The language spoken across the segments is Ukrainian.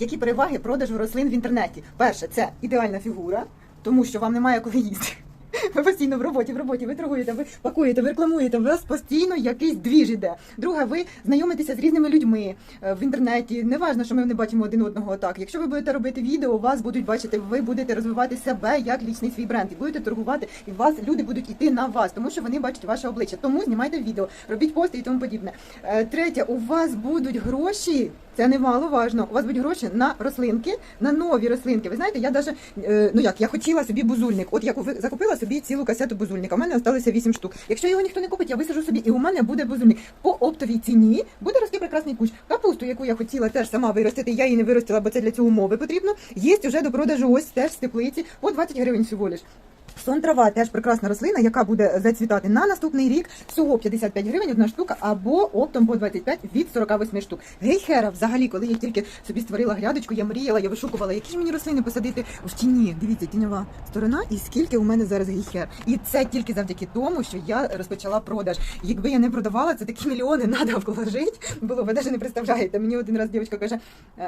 Які переваги продажу рослин в інтернеті? Перше, це ідеальна фігура, тому що вам немає коли їсти. Ви постійно в роботі, в роботі, ви торгуєте, ви пакуєте, ви рекламуєте, у вас постійно якийсь двіж іде. Друге, ви знайомитеся з різними людьми е, в інтернеті. Не важно, що ми не бачимо один одного так. Якщо ви будете робити відео, вас будуть бачити, ви будете розвивати себе як лічний свій бренд, і будете торгувати, і вас люди будуть йти на вас, тому що вони бачать ваше обличчя. Тому знімайте відео, робіть пости і тому подібне. Е, Третє, у вас будуть гроші. Це немало важно. У вас будуть гроші на рослинки, на нові рослинки. Ви знаєте, я даже е, ну як я хотіла собі бузульник. От я купи- закупила собі цілу касету бузульника. У мене залишилося 8 штук. Якщо його ніхто не купить, я висажу собі, і у мене буде бузульник. По оптовій ціні буде рости прекрасний кущ. Капусту, яку я хотіла теж сама виростити, я її не виростила, бо це для цього умови потрібно. Є вже до продажу ось теж з теплиці по 20 гривень всього лиш. Сон трава теж прекрасна рослина, яка буде зацвітати на наступний рік. Всього 55 гривень одна штука, або оптом по 25 від 48 штук. Гейхера, взагалі, коли я тільки собі створила грядочку, я мріяла, я вишукувала, які ж мені рослини посадити в тіні. Дивіться, тіньова сторона, і скільки у мене зараз гейхер. І це тільки завдяки тому, що я розпочала продаж. Якби я не продавала, це такі мільйони треба вложити. Було ви навіть не представляєте. Мені один раз дівчинка каже,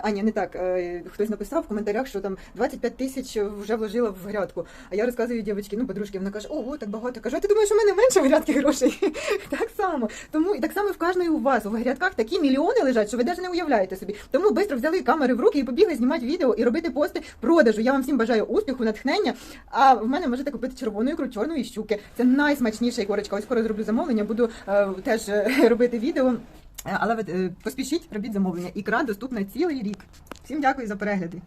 а ні, не так. е, Хтось написав в коментарях, що там 25 тисяч вже вложила в грядку. А я розказую дівчинці, ну подружки, вона каже, ого, так багато. Кажу, а ти думаєш, у мене менше в грядки грошей? так само. Тому і так само в кожної у вас у грядках такі мільйони лежать, що ви навіть не уявляєте собі. Тому швидко взяли камери в руки і побігли знімати відео і робити пости продажу. Я вам всім бажаю успіху, натхнення. А в мене можете купити червону ікру, чорної щуки. Це найсмачніша ікорочка. Ось скоро зроблю замовлення, буду е, теж е, робити відео. Е, Але ви е, поспішіть, робіть замовлення. Ікра доступна цілий рік. Всім дякую за перегляди.